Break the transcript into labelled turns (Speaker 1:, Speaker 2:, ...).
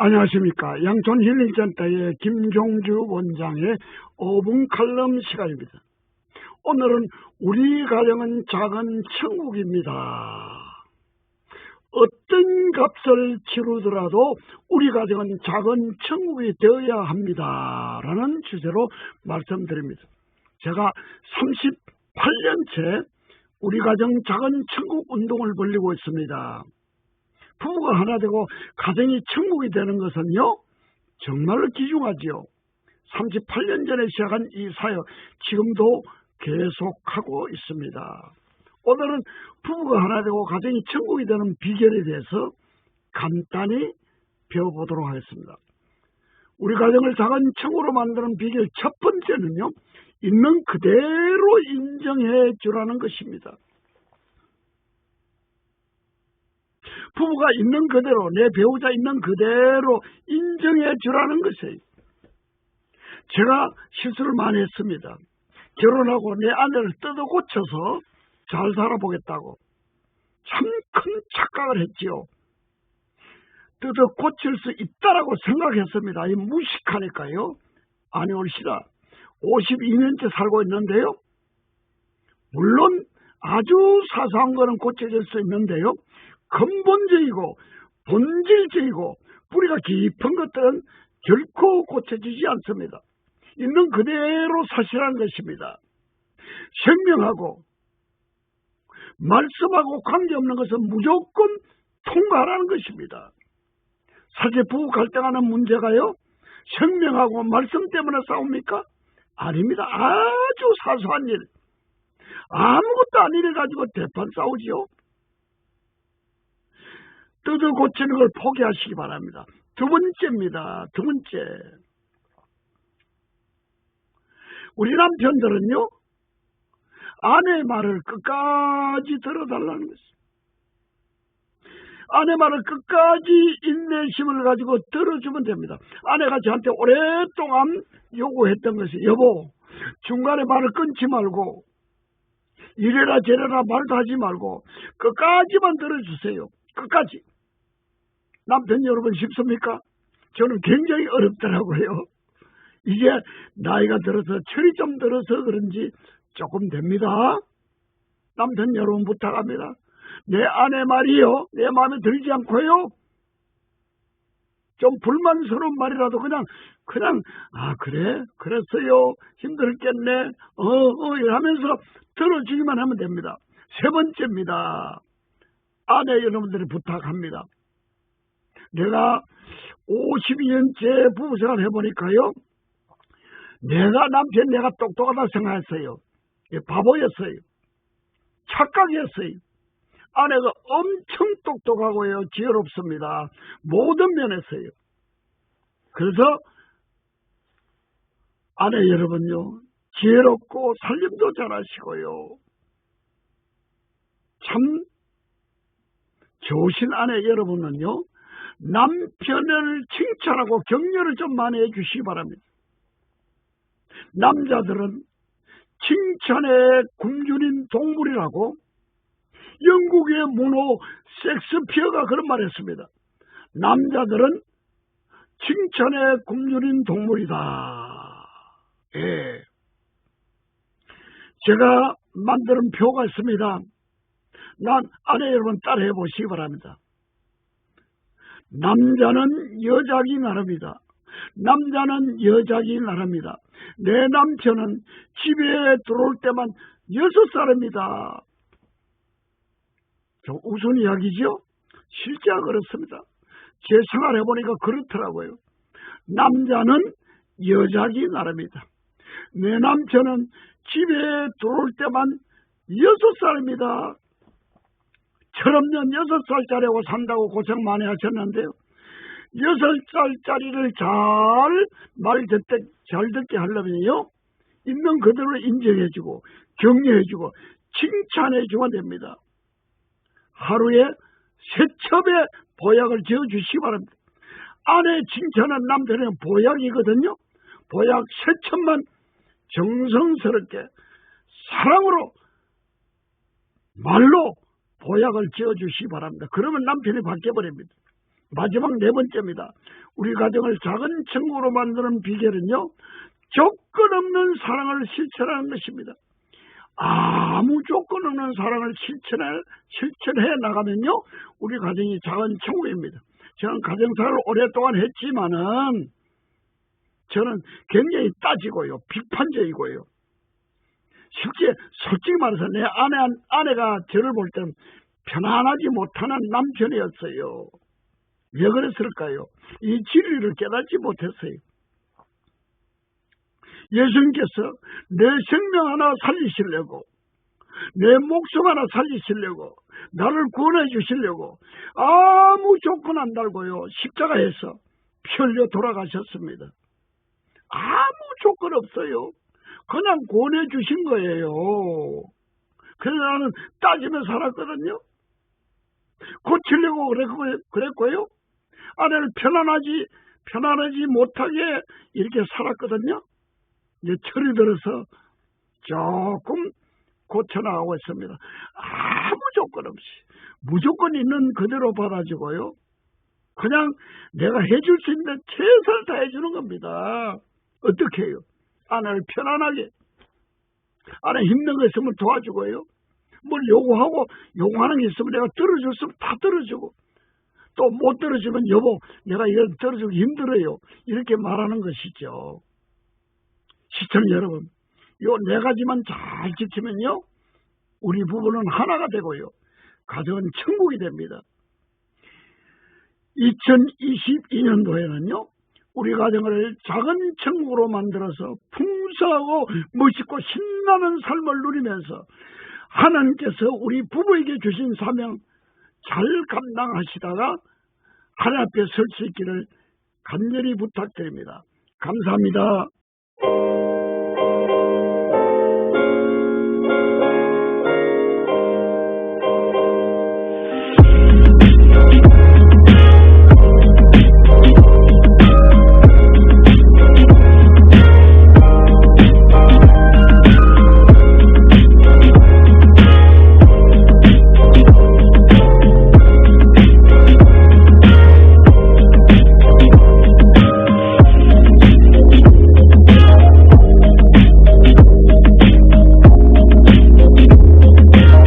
Speaker 1: 안녕하십니까. 양촌 힐링센터의 김종주 원장의 5분 칼럼 시간입니다. 오늘은 우리 가정은 작은 천국입니다. 어떤 값을 치르더라도 우리 가정은 작은 천국이 되어야 합니다. 라는 주제로 말씀드립니다. 제가 38년째 우리 가정 작은 천국 운동을 벌리고 있습니다. 부부가 하나 되고 가정이 천국이 되는 것은요, 정말로 귀중하지요. 38년 전에 시작한 이 사역, 지금도 계속하고 있습니다. 오늘은 부부가 하나 되고 가정이 천국이 되는 비결에 대해서 간단히 배워보도록 하겠습니다. 우리 가정을 작은 천국으로 만드는 비결 첫 번째는요, 있는 그대로 인정해 주라는 것입니다. 부부가 있는 그대로 내 배우자 있는 그대로 인정해 주라는 것이에요. 제가 실수를 많이 했습니다. 결혼하고 내 아내를 뜯어 고쳐서 잘 살아보겠다고 참 큰 착각을 했지요. 뜯어 고칠 수 있다라고 생각했습니다. 이 무식하니까요. 아니 올시다 52년째 살고 있는데요. 물론 아주 사소한 거는 고쳐질 수 있는데요. 근본적이고 본질적이고 뿌리가 깊은 것들은 결코 고쳐지지 않습니다. 있는 그대로 사실한 것입니다. 생명하고 말씀하고 관계없는 것은 무조건 통과하라는 것입니다. 사실 부부 갈등하는 문제가요. 생명하고 말씀 때문에 싸웁니까? 아닙니다. 아주 사소한 일. 아무것도 일 가지고 대판 싸우지요. 뜯어 고치는 걸 포기하시기 바랍니다. 두 번째입니다. 두 번째. 우리 남편들은요, 아내의 말을 끝까지 들어달라는 것입니다. 아내 말을 끝까지 인내심을 가지고 들어주면 됩니다. 아내가 저한테 오랫동안 요구했던 것이, 여보, 중간에 말을 끊지 말고, 이래라 저래라 말도 하지 말고, 끝까지만 들어주세요. 끝까지. 남편 여러분 쉽습니까? 저는 굉장히 어렵더라고요. 이게 나이가 들어서 철이 좀 들어서 그런지 조금 됩니다. 남편 여러분 부탁합니다. 내 아내 말이요. 내 마음에 들지 않고요. 좀 불만스러운 말이라도 그냥 그냥 아 그래 그랬어요 힘들겠네 어어 이러면서 들어주기만 하면 됩니다. 세 번째입니다. 아내 여러분들이 부탁합니다. 내가 52년째 부부생활 해보니까요. 내가 남편 내가 똑똑하다 생각했어요. 바보였어요. 착각이었어요. 아내가 엄청 똑똑하고요. 지혜롭습니다. 모든 면에서요. 그래서 아내 여러분요. 지혜롭고 살림도 잘하시고요. 참 좋으신 아내 여러분은요. 남편을 칭찬하고 격려를 좀 많이 해주시기 바랍니다. 남자들은 칭찬의 굶주린 동물이라고 영국의 문호 섹스피어가 그런 말 했습니다. 남자들은 칭찬의 굶주린 동물이다. 예. 제가 만드는 표가 있습니다. 난 아내 여러분 따라해 보시기 바랍니다. 남자는 여자기 나름이다. 남자는 여자기 나름이다. 내 남편은 집에 들어올 때만 여섯 살입니다. 좀 우스운 이야기죠? 실제가 그렇습니다. 제 생활해보니까 그렇더라고요. 남자는 여자기 나름이다. 내 남편은 집에 들어올 때만 여섯 살입니다. 철없는 여섯 살짜리하고 산다고 고생 많이 하셨는데요. 여섯 살짜리를 잘 말 듣게, 잘 듣게 하려면요. 있는 그대로 인정해주고, 격려해주고, 칭찬해주면 됩니다. 하루에 세 첩의 보약을 지어주시기 바랍니다. 아내 칭찬한 남편은 보약이거든요. 보약 세 첩만 정성스럽게 사랑으로 말로 보약을 지어주시기 바랍니다. 그러면 남편이 바뀌어버립니다. 마지막 네 번째입니다. 우리 가정을 작은 천국으로 만드는 비결은요. 조건 없는 사랑을 실천하는 것입니다. 아무 조건 없는 사랑을 실천해, 실천해 나가면요. 우리 가정이 작은 천국입니다. 저는 가정사를 오랫동안 했지만은 저는 굉장히 따지고요. 비판적이고요. 실제 솔직히 말해서 내 아내, 아내가 저를 볼 때는 편안하지 못하는 남편이었어요. 왜 그랬을까요? 이 진리를 깨닫지 못했어요. 예수님께서 내 생명 하나 살리시려고 내 목숨 하나 살리시려고 나를 구원해 주시려고 아무 조건 안 달고요 십자가에서 피 흘려 돌아가셨습니다. 아무 조건 없어요. 그냥 구원해 주신 거예요. 그래서 나는 따지며 살았거든요. 고치려고 그랬고요. 아내를 편안하지, 편안하지 못하게 이렇게 살았거든요. 이제 철이 들어서 조금 고쳐나가고 있습니다. 아무 조건 없이 무조건 있는 그대로 받아주고요. 그냥 내가 해줄 수 있는 최선을 다해주는 겁니다. 어떻게 해요? 아내를 편안하게 아내 힘든 거 있으면 도와주고요. 뭘 요구하고 요구하는 게 있으면 내가 있으면 다 들어주고 또 못 들어주면 여보 내가 이걸 들어주기 힘들어요. 이렇게 말하는 것이죠. 시청자 여러분 요 네 가지만 잘 지키면요 우리 부부는 하나가 되고요. 가정은 천국이 됩니다. 2022년도에는요 우리 가정을 작은 천국으로 만들어서 풍성하고 멋있고 신나는 삶을 누리면서 하나님께서 우리 부부에게 주신 사명 잘 감당하시다가 하나님 앞에 설 수 있기를 간절히 부탁드립니다. 감사합니다.